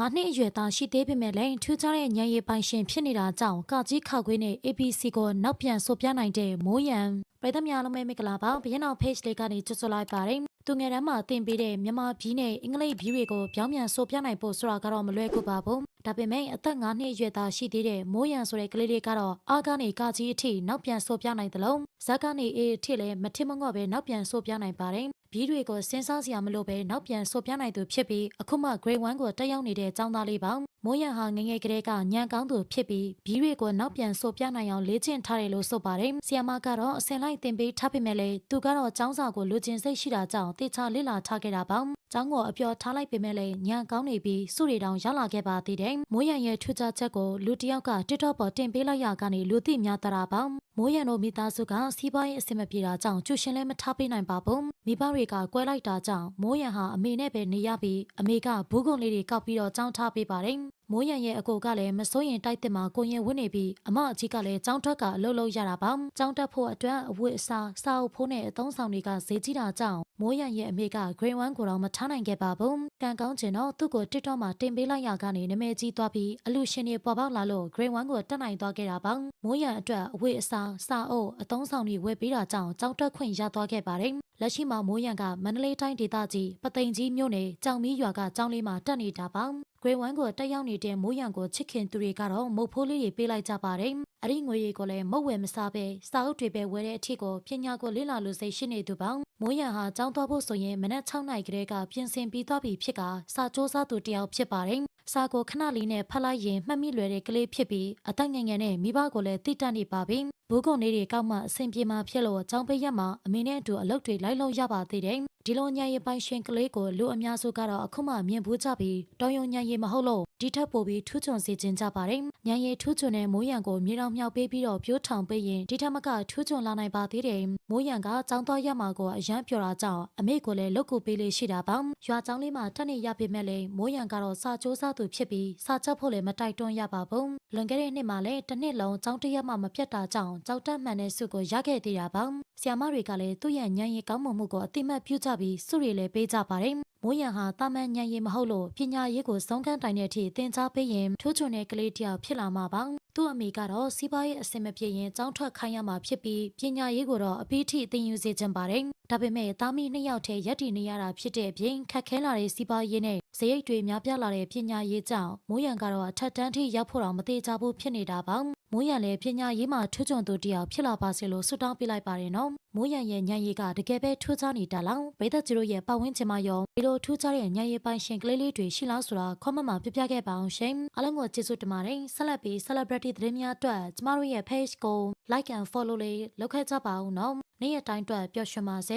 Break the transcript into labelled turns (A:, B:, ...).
A: ငါနှစ်အရွယ်သားရှိသေးပေမဲ့လည်းထူးခြားတဲ့ဉာဏ်ရည်ပိုင်ရှင်ဖြစ်နေတာကြောင့်ကာကြီးခါခွေးနဲ့ ABC ကိုနောက်ပြန်ဆိုပြနိုင်တဲ့မိုးရံပရိသတ်များလုံးပဲမင်္ဂလာပါဘရင်အောင် page လေးကနေကြွတ်လိုက်ပါတယ်သူငယ်တန်းမှာတင်ပေးတဲ့မြန်မာပြည်နဲ့အင်္ဂလိပ်ပြည်တွေကိုပြောင်းပြန်ဆိုပြနိုင်ဖို့ဆိုတာကတော့မလွယ်ကူပါဘူးဒါပေမဲ့အသက်9နှစ်အရွယ်သားရှိသေးတဲ့မိုးရံဆိုတဲ့ကလေးလေးကတော့အားကနေကာကြီးအထိနောက်ပြန်ဆိုပြနိုင်တယ်လို့ဇက်ကနေအေးအထိလည်းမထင်မငော့ပဲနောက်ပြန်ဆိုပြနိုင်ပါတယ် ဘီးတွေကိုစဉ်းစားစရာမလိုပဲနောက်ပြန်ဆိုပြနိုင်သူဖြစ်ပြီးအခုမှ grade 1ကိုတက်ရောက်နေတဲ့ចောင်းသားလေးပါမိုးရံဟာငယ်ငယ်ကလေးကညံကောင်းသူဖြစ်ပြီးဘီးတွေကိုနောက်ပြန်ဆိုပြနိုင်အောင်လေ့ကျင့်ထားတယ်လို့ဆိုပါတယ်ဆီယမကတော့အစင်လိုက်တင်ပေးထားပေမဲ့လည်းသူကတော့ចောင်းစာကိုလူကျင်စိတ်ရှိတာကြောင့်တေချာလေ့လာထားခဲ့တာပါចောင်းကိုအပြောထားလိုက်ပေမဲ့လည်းညံကောင်းနေပြီးစုရီတောင်ရောက်လာခဲ့ပါသေးတယ်မိုးရံရဲ့ထူးခြားချက်ကိုလူတစ်ယောက်က TikTok ပေါ်တင်ပေးလိုက်ရကနေလူသိများတာပါမိုးရံတို့မိသားစုကစီးပွားရေးအဆင်မပြေတာကြောင့်ကျူရှင်လည်းမထားပေးနိုင်ပါဘူးမိဘတွေကကွဲလိုက်တာကြောင့်မိုးရံဟာအမေနဲ့ပဲနေရပြီးအမေကဘူးကုန်လေးတွေကောက်ပြီးတော့ကြောင်းထားပေးပါတယ် မိုးရံရဲ့အကိုကလည်းမစိုးရင်တိုက်တဲ့မှာကိုရင်ဝင်းနေပြီးအမအကြီးကလည်းကြောင်းထွက်ကအလုပ်လုပ်ရတာပါကြောင်းတက်ဖို့အတွက်အဝတ်အစားစာအုပ်ဖိုးနဲ့အသုံးဆောင်တွေကဈေးကြီးတာကြောင့်မိုးရံရဲ့အမေက grade 1ကိုတော့မထားနိုင်ခဲ့ပါဘူးကံကောင်းချင်တော့သူ့ကို TikTok မှာတင်ပေးလိုက်ရကနေနာမည်ကြီးသွားပြီးအလူရှင်တွေပေါ်ပေါက်လာလို့ grade 1ကိုတက်နိုင်သွားခဲ့တာပါမိုးရံအတွက်အဝတ်အစားစာအုပ်အသုံးဆောင်တွေဝယ်ပေးတာကြောင့်ကြောင်းတက်ခွင့်ရသွားခဲ့ပါတယ်လက်ရှိမှာမိုးရံကမန္တလေးတိုင်းဒေသကြီးပသိမ်ကြီးမြို့နယ်ကြောင်မီရွာကကျောင်းလေးမှာတက်နေတာပါ grade 1ကိုတက်ရောက်နေတဲ့မိုးရံကိုချစ်ခင်သူတွေကတော့မုတ်ဖိုးလေးတွေပေးလိုက်ကြပါတယ်။အဲ့ဒီငွေတွေကိုလည်းမုတ်ဝယ်မစားပဲစာအုပ်တွေပဲဝယ်တဲ့အထစ်ကိုပညာကိုလေ့လာလို့စိတ်ရှိနေသူပေါ့။မိုးရံဟာကျောင်းသွားဖို့ဆိုရင်မနက်6နာရီကလေးကပြင်ဆင်ပြီးသွားပြီဖြစ်ကစာစူးစမ်းသူတစ်ယောက်ဖြစ်ပါတယ်။စာကိုခဏလေးနဲ့ဖတ်လိုက်ရင်မှတ်မိလွယ်တဲ့ကလေးဖြစ်ပြီးအသက်ငယ်ငယ်နဲ့မိဘကိုလည်းတိတက်နေပါပြီ။ဘူးကုန်လေးတွေကောက်မှအဆင်ပြေမှာဖြစ်လို့ကျောင်းပိတ်ရက်မှာအမေနဲ့အတူအလုပ်တွေလိုက်လုပ်ရပါသေးတယ်။ ဒီလိုညံရည်ပိုင်ရှင်ကလေးကိုလူအများစုကတော့အခုမှမြင်ဘူးကြပြီးတောင်ယုံညံရည်မဟုတ်လို့ဒီထက်ပိုပြီးထူးချွန်စေခြင်းကြပါတယ်။ညံရည်ထူးချွန်တဲ့မိုးရံကိုမြေတော်မြောက်ပေးပြီးတော့ပြိုးထောင်ပေးရင်ဒီထက်မကထူးချွန်လာနိုင်ပါသေးတယ်။မိုးရံကကျောင်းသွားရမှာကိုအရန်ပြောတာကြောင့်အမေကိုလည်းလုပ်ကိုပေးလေးရှိတာပါ။ရွာကျောင်းလေးမှာတက်နေရပေမဲ့လည်းမိုးရံကတော့စာကြိုးစားသူဖြစ်ပြီးစာချက်ဖို့လည်းမတိုက်တွန်းရပါဘူး။လွန်ခဲ့တဲ့နှစ်မှာလည်းတစ်နှစ်လုံးကျောင်းတစ်ရက်မှမပြတ်တာကြောင့်ကြောက်တက်မှန်တဲ့စုကိုရခဲ့သေးတာပါ။ဆီယမတွေကလည်းသူ့ရဲ့ညံရည်ကောင်းမွန်မှုကိုအတိမတ်ပြုကြပြီးစုတွေလည်းပေးကြပါတယ်။မိုးရံဟာတာမန်ညံရည်မဟုတ်လို့ပညာရေးကိုစုံကန်းတိုင်တဲ့အထိသင်ကြားပေးရင်ထိုးချွန်တဲ့ကလေးတစ်ယောက်ဖြစ်လာမှာပါ။သူ့အမေကတော့စီးပွားရေးအဆင်မပြေရင်ကျောင်းထွက်ခိုင်းရမှာဖြစ်ပြီးပညာရေးကိုတော့အပီးထိသင်ယူစေချင်ပါတယ်။ဒါပေမဲ့သားမီးနှစ်ယောက်တည်းရက်တည်နေရတာဖြစ်တဲ့အပြင်ခက်ခဲလာတဲ့စီးပွားရေးနဲ့ဇယိတ်တွေများပြားလာတဲ့ပညာရေးကြောင့်မိုးရံကတော့အထက်တန်းထိရောက်ဖို့တော့မသေးကြဘူးဖြစ်နေတာပါ။ မိုးရံလည်းပညာရေးမှာထူးချွန်သူတစ်ယောက်ဖြစ်လာပါစေလို့ဆုတောင်းပေးလိုက်ပါတယ်နော်။မိုးရံရဲ့ညံရည်ကတကယ်ပဲထူးခြားနေတာလား။ဗိဒ္ဓကြီးတို့ရဲ့ပတ်ဝန်းကျင်မှာရောဒီလိုထူးခြားတဲ့ညံရည်ပိုင်ရှင်ကလေးလေးတွေရှိလားဆိုတာ comment မှာပြပြခဲ့ပါအောင်ရှင်။အားလုံးကိုကျေးဇူးတင်ပါတယ်။ဆက်လက်ပြီး celebrity သတင်းများအတွက်ကျမတို့ရဲ့ page ကို like and follow လေးလုပ်ခဲ့ကြပါဦးနော်။နေ့ရက်တိုင်းအတွက်ပျော်ရွှင်ပါစေ။